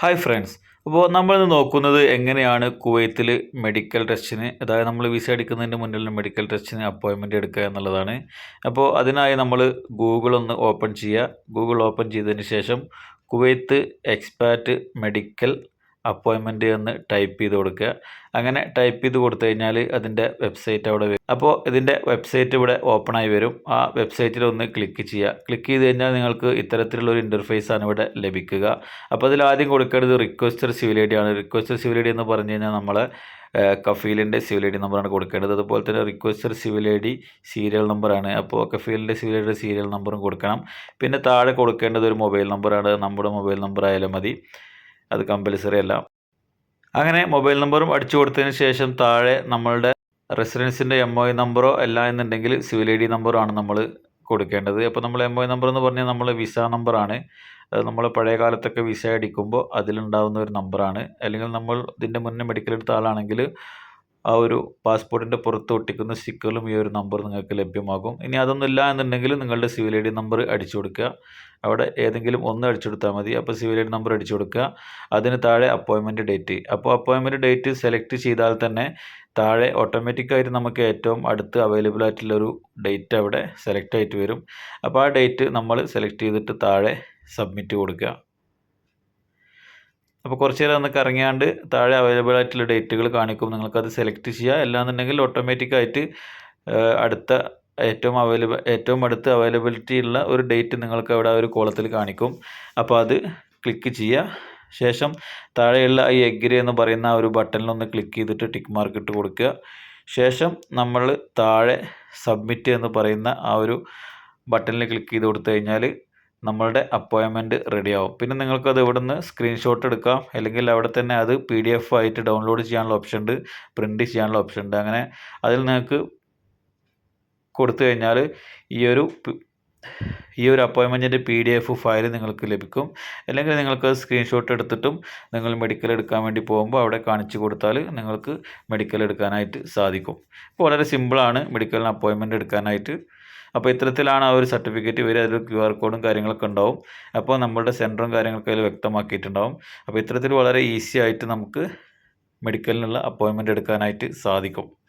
Hi friends അപ്പോൾ നമ്മളിന്ന് നോക്കുന്നത് എങ്ങനെയാണ് കുവൈത്തിൽ മെഡിക്കൽ ടെസ്റ്റിന് അതായത് നമ്മൾ വിസ അടിക്കുന്നതിന് മുന്നിൽ മെഡിക്കൽ ടെസ്റ്റിന് അപ്പോയിൻമെന്റ് എടുക്കുക എന്നുള്ളതാണ്. അപ്പോൾ അതിനായി നമ്മൾ ഗൂഗിൾ ഒന്ന് ഓപ്പൺ ചെയ്യുക. ഗൂഗിൾ ഓപ്പൺ ചെയ്തതിന് ശേഷം കുവൈത്ത് എക്സ്പാറ്റ് മെഡിക്കൽ അപ്പോയിൻമെന്റ് എന്ന് ടൈപ്പ് ചെയ്ത് കൊടുക്കുക. അങ്ങനെ ടൈപ്പ് ചെയ്ത് കൊടുത്തു കഴിഞ്ഞാൽ അതിന്റെ വെബ്സൈറ്റ് അവിടെ വരും. അപ്പോൾ ഇതിന്റെ വെബ്സൈറ്റ് ഇവിടെ ഓപ്പൺ ആയി വരും. ആ വെബ്സൈറ്റിൽ ഒന്ന് ക്ലിക്ക് ചെയ്യുക. ക്ലിക്ക് ചെയ്ത് കഴിഞ്ഞാൽ നിങ്ങൾക്ക് ഇത്തരത്തിലുള്ള ഒരു ഇന്റർഫേസ് ആണ് ഇവിടെ ലഭിക്കുക. അപ്പോൾ അതിൽ ആദ്യം കൊടുക്കേണ്ടത് റിക്വസ്റ്റർ സിവിൽ ഐ ഡി ആണ്. റിക്വസ്റ്റർ സിവിൽ ഐ ഡി എന്ന് പറഞ്ഞു കഴിഞ്ഞാൽ നമ്മൾ കഫീലിന്റെ സിവിൽ ഐ ഡി നമ്പറാണ് കൊടുക്കേണ്ടത്. അതുപോലെ തന്നെ requester civil I D serial നമ്പറാണ് അപ്പോൾ കഫീലിന്റെ സിവിൽ ഐ ഡി സീരിയൽ നമ്പറും കൊടുക്കണം. പിന്നെ താഴെ കൊടുക്കേണ്ടത് ഒരു മൊബൈൽ നമ്പറാണ് നമ്മുടെ മൊബൈൽ നമ്പർ ആയാലും മതി. അത് കമ്പൽസറി അല്ല. അങ്ങനെ മൊബൈൽ നമ്പറും അടിച്ചു കൊടുത്തതിന് ശേഷം താഴെ നമ്മളുടെ റെസിഡൻസിന്റെ എം ഒ നമ്പറോ അല്ല എന്നുണ്ടെങ്കിൽ സിവിൽ ഐ ഡി നമ്പറോ ആണ് നമ്മൾ കൊടുക്കേണ്ടത്. അപ്പോൾ നമ്മൾ എം ഒ നമ്പർ എന്ന് പറഞ്ഞാൽ നമ്മൾ വിസ നമ്പറാണ് അത് നമ്മൾ പഴയ കാലത്തൊക്കെ വിസ അടിക്കുമ്പോൾ അതിലുണ്ടാകുന്ന ഒരു നമ്പറാണ് അല്ലെങ്കിൽ നമ്മൾ ഇതിന്റെ മുന്നേ മെഡിക്കൽ എടുത്ത ആളാണെങ്കിൽ ആ ഒരു പാസ്പോർട്ടിന്റെ പുറത്ത് ഒട്ടിക്കുന്ന സ്റ്റിക്കറിലും ഈ ഒരു നമ്പർ നിങ്ങൾക്ക് ലഭ്യമാകും. ഇനി അതൊന്നുമില്ല എന്നുണ്ടെങ്കിൽ നിങ്ങളുടെ സിവിൽ ഐ ഡി നമ്പർ അടിച്ചു കൊടുക്കുക. അവിടെ ഏതെങ്കിലും ഒന്ന് അടിച്ചു കൊടുത്താൽ മതി. അപ്പോൾ സിവിൽ ഐ ഡി നമ്പർ അടിച്ചു കൊടുക്കുക. അതിന് താഴെ അപ്പോയിൻമെന്റ് ഡേറ്റ്. അപ്പോൾ അപ്പോയിൻമെന്റ് ഡേറ്റ് സെലക്ട് ചെയ്താൽ തന്നെ താഴെ ഓട്ടോമാറ്റിക്കായിട്ട് നമുക്ക് ഏറ്റവും അടുത്ത് അവൈലബിൾ ആയിട്ടുള്ളൊരു ഡേറ്റ് അവിടെ സെലക്ട് ആയിട്ട് വരും. അപ്പോൾ ആ ഡേറ്റ് നമ്മൾ സെലക്ട് ചെയ്തിട്ട് താഴെ സബ്മിറ്റ് കൊടുക്കുക. അപ്പോൾ കുറച്ച് നേരം ഒന്ന് കറങ്ങിയാണ്ട് താഴെ അവൈലബിൾ ആയിട്ടുള്ള ഡേറ്റുകൾ കാണിക്കും. നിങ്ങൾക്കത് സെലക്ട് ചെയ്യുക അല്ലാന്നുണ്ടെങ്കിൽ ഓട്ടോമാറ്റിക്കായിട്ട് അടുത്ത ഏറ്റവും അവൈലബിൾ ഏറ്റവും അടുത്ത് അവൈലബിലിറ്റി ഉള്ള ഒരു ഡേറ്റ് നിങ്ങൾക്ക് അവിടെ ഒരു കോളത്തിൽ കാണിക്കും. അപ്പോൾ അത് ക്ലിക്ക് ചെയ്യുക. ശേഷം താഴെയുള്ള ഈ എഗ്രി എന്ന് പറയുന്ന ആ ഒരു ബട്ടണിലൊന്ന് ക്ലിക്ക് ചെയ്തിട്ട് ടിക്ക് മാർക്ക് ഇട്ട് കൊടുക്കുക. ശേഷം നമ്മൾ താഴെ സബ്മിറ്റ് എന്ന് പറയുന്ന ആ ഒരു ബട്ടണിൽ ക്ലിക്ക് ചെയ്ത് കൊടുത്തു കഴിഞ്ഞാൽ നമ്മളുടെ അപ്പോയിൻമെന്റ് റെഡിയാവും പിന്നെ നിങ്ങൾക്കത് ഇവിടെ നിന്ന് സ്ക്രീൻഷോട്ട് എടുക്കാം. അല്ലെങ്കിൽ അവിടെ തന്നെ അത് പി ഡി എഫ് ആയിട്ട് ഡൗൺലോഡ് ചെയ്യാനുള്ള ഓപ്ഷൻ ഉണ്ട് പ്രിന്റ് ചെയ്യാനുള്ള ഓപ്ഷൻ ഉണ്ട്. അങ്ങനെ അതിൽ നിങ്ങൾക്ക് കൊടുത്തു കഴിഞ്ഞാൽ ഈ ഒരു ഈ ഒരു അപ്പോയിൻമെന്റിന്റെ പി ഡി എഫ് ഫയൽ നിങ്ങൾക്ക് ലഭിക്കും. അല്ലെങ്കിൽ നിങ്ങൾക്ക് സ്ക്രീൻഷോട്ട് എടുത്തിട്ടും നിങ്ങൾ മെഡിക്കൽ എടുക്കാൻ വേണ്ടി പോകുമ്പോൾ അവിടെ കാണിച്ചു കൊടുത്താൽ നിങ്ങൾക്ക് മെഡിക്കൽ എടുക്കാനായിട്ട് സാധിക്കും. ഇപ്പോൾ വളരെ സിമ്പിളാണ് മെഡിക്കലിന് അപ്പോയിൻമെന്റ് എടുക്കാനായിട്ട്. അപ്പോൾ ഇത്തരത്തിലാണ് ആ ഒരു സർട്ടിഫിക്കറ്റ് വരിക അതിൽ ക്യു ആർ കോഡും കാര്യങ്ങളൊക്കെ ഉണ്ടാവും. അപ്പോൾ നമ്മളുടെ സെന്ററും കാര്യങ്ങളൊക്കെ അതിൽ വ്യക്തമാക്കിയിട്ടുണ്ടാവും. അപ്പോൾ ഇത്തരത്തിൽ വളരെ ഈസി ആയിട്ട് നമുക്ക് മെഡിക്കലിനുള്ള അപ്പോയിൻമെന്റ് എടുക്കാനായിട്ട് സാധിക്കും.